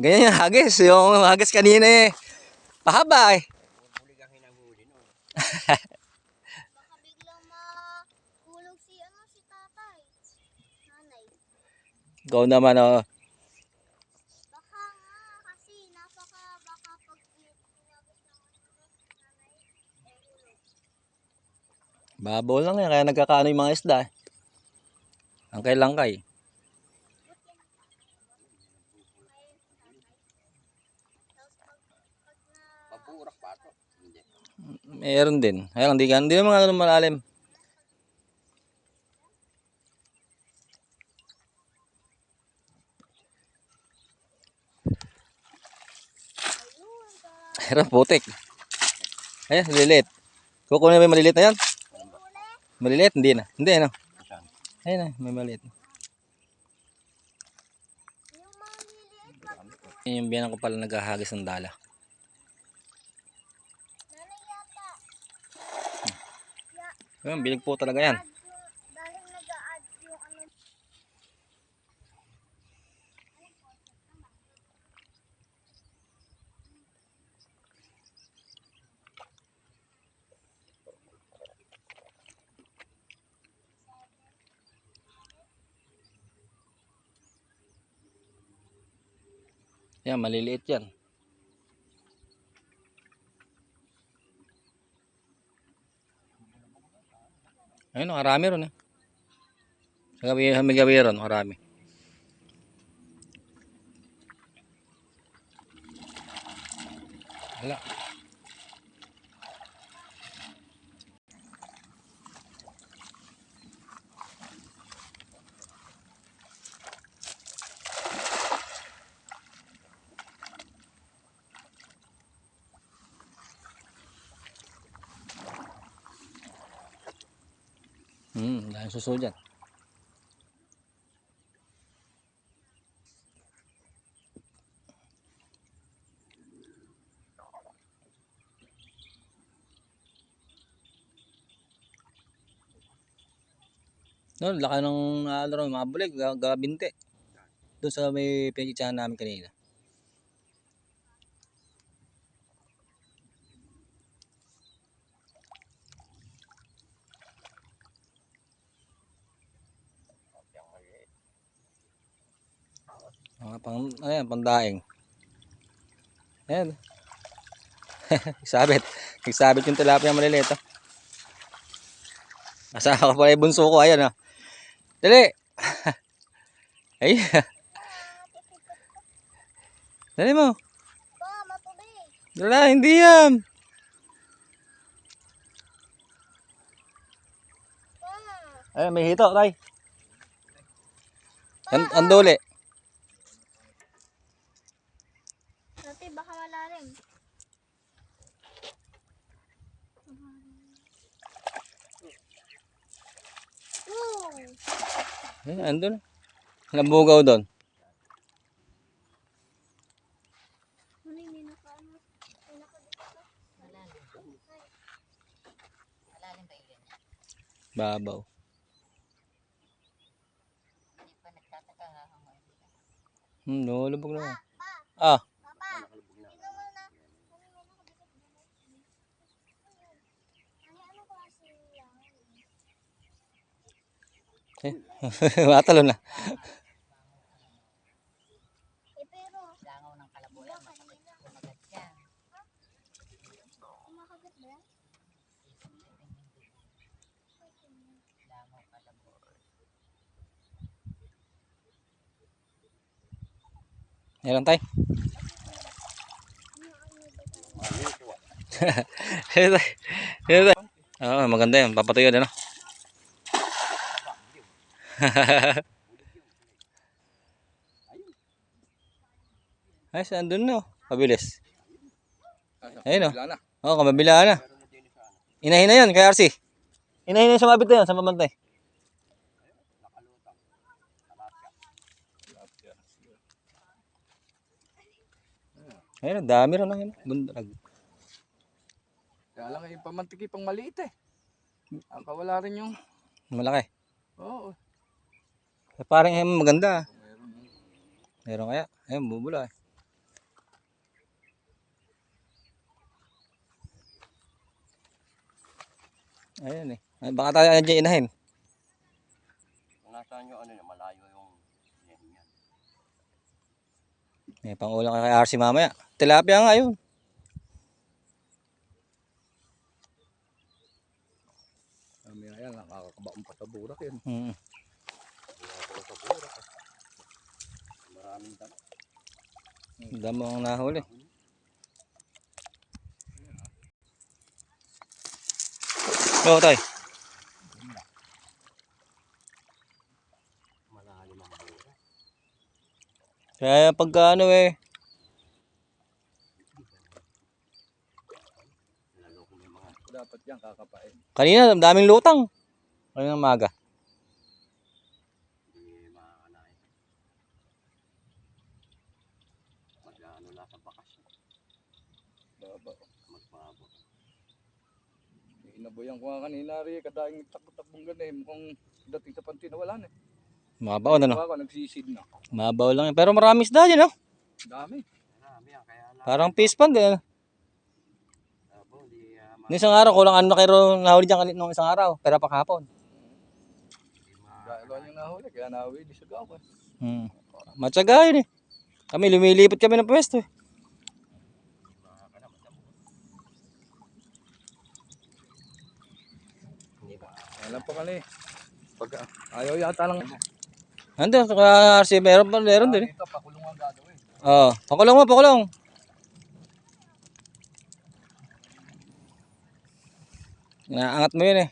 Ganyan yung hagis. Yung hagis kanina eh. Pahaba eh. Baka biglang mahulog si ano si tatay. Nanay. Ikaw naman oh. Baka nga kasi napaka baka pag. Babaw lang yan. Kaya nagkakaano yung mga isda eh. Ang kay. Tapos pag pag na Papurak pa ito. Hindi. Meron din. Ayun, hindi hindi naman ano malalim. Pero putik. Ayan, maliliit. Kukunin mo yung maliliit na yan? Maliliit? Hindi na. Hindi, ano? Ayun na, may maliit. yung biyanan ko pala naghahagis ng dala. nanay yata. Ayun, bilig po talaga yan. Yan, maliliit yan. Ayun, marami ron eh. May gabi ron, marami. Wala. Hmm, dahil suso dyan. No, laki ng ano ron, mga bulig, ga- gabinte. Doon sa may pinagkitsahan namin kanina. Mga pang, ayan, pandaing. Ayan. Isabit. Isabit yung tilapia maliliit. Oh. Asaha ko pala yung bunso ko. Ayan, oh. Dali. Ay. Dali mo. Wala, hindi yan. Ay, may hito, tay. An anduli. Dati baka malalim. Wow! Ay, andun. Lambugaw doon. Ano yung may nakaano? May nakadikit Malalim ba yun? Babaw. Hmm, nulubog na. Pa! Ah, Papa! Tingnan mo na. Ano yung may nakadikit doon? Ano ano klase yan? matalo na. Eh pero, Langaw ng kalabulan, masakit kumagat yan. kumakagat ba yan? Meron tay. Ano ano ba tayo? Meron tay. Meron tay. Oo, maganda yan. Papatuyo din, no? Ay, saan doon, no? Ayun, oh. Wala na. Oo, oh, kamabila na. Inahin na yan, kay RC. Inahin na yung sumabit na yan, sa pamantay. Ayun, dami rin ang bundrag. Kaya lang yung pamantiki pang maliit eh. Aka wala rin yung... Malaki. Oo. Parang eh, parang ayun maganda. Eh. Meron kaya. Ayun, bubula eh. Ayan eh. Ay, baka tayo dyan inahin. Kung nasaan nyo, ano yun, malayo yung yan yan. May pangulang kay RC mamaya. Tilapia nga yun. Kami ayan, nakakakaba ang pataburak yan. Mm -hmm. Damo ang nahuli. Oo, tay. Ang bura. Kaya pagka ano eh, Dapat yan, kakapain. kanina daming lutang. Kanina maga. hindi makakanain. Mag ano na sa bakasyon. Baba. Mas maabot. Inaboyan ko nga kanina rin, kadaing takbo-takbong gano'n eh. Mukhang dating sa panty na wala na eh. Mabaw na no. Baka nagsisid na. Mabaw lang. eh. Pero marami isda dyan no. Dami. Marami yan, kaya lang. Parang fish pond eh. Abo, di uh, Nung isang araw, kulang ano na kayo nahuli dyan nung isang araw. Pero pakahapon. Dahil wala yung nahuli, kaya nawi di sa gawa. Hmm. Matyaga yun eh. Kami lumilipot kami ng pwesto eh. Alam pa kali. Pag ayaw yata lang. Nandun, kaya RC, meron pa, meron din eh. Ito, pakulong ang gagawin. Oo. pakulong mo, pakulong. Naangat mo yun eh.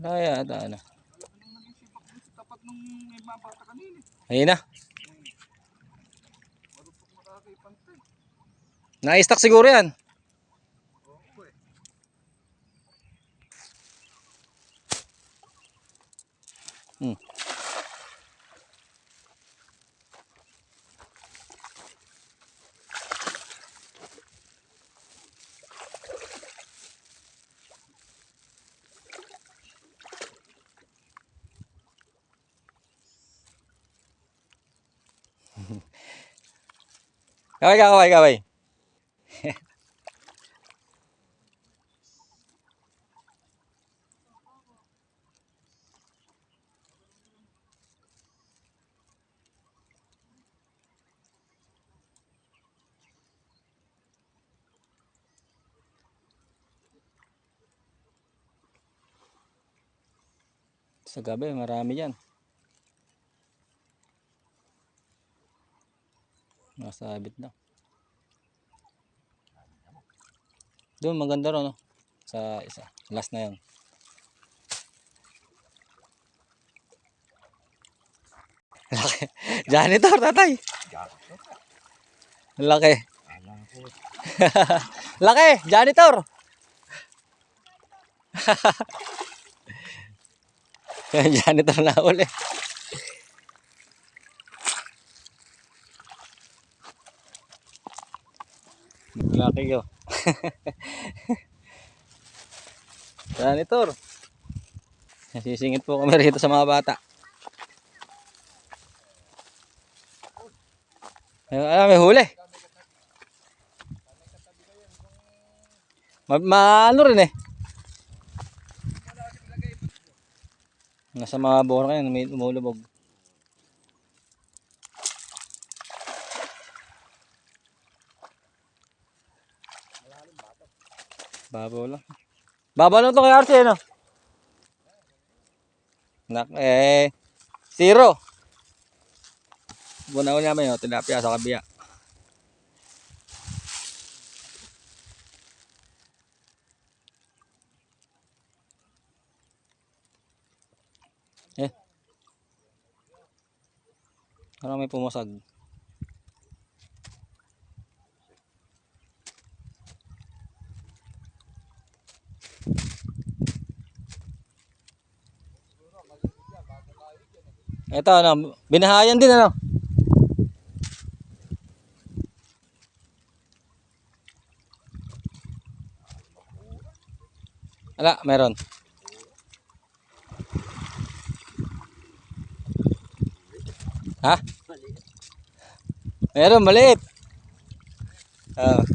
Kaya ata ano. Sa tapat nung may mga bata kanina. eh. Ayun na. Marupok makakipantay. Na-stock siguro yan. Hmm. Kaway, kaway, kaway. Sa gabi, marami yan. Nasabit na. Doon, maganda ron, no? Sa isa. Last na yun. Laki. Janitor, tatay. Laki. Laki, janitor. Janitor na uli. Laki ko. janitor. Nasisingit po kami rito sa mga bata. Ah, may huli. Ma, ma ano rin eh. Nasa mga bora yan, may umulubog. Babaw lang. Babaw lang to kay RC, ano? Nak, eh, zero. Bunaw niya may tilapia sa kabiya. May pumasag. Ito ano, binahayan din ano. Ala, meron. Ha? Meron, maliit. Oh.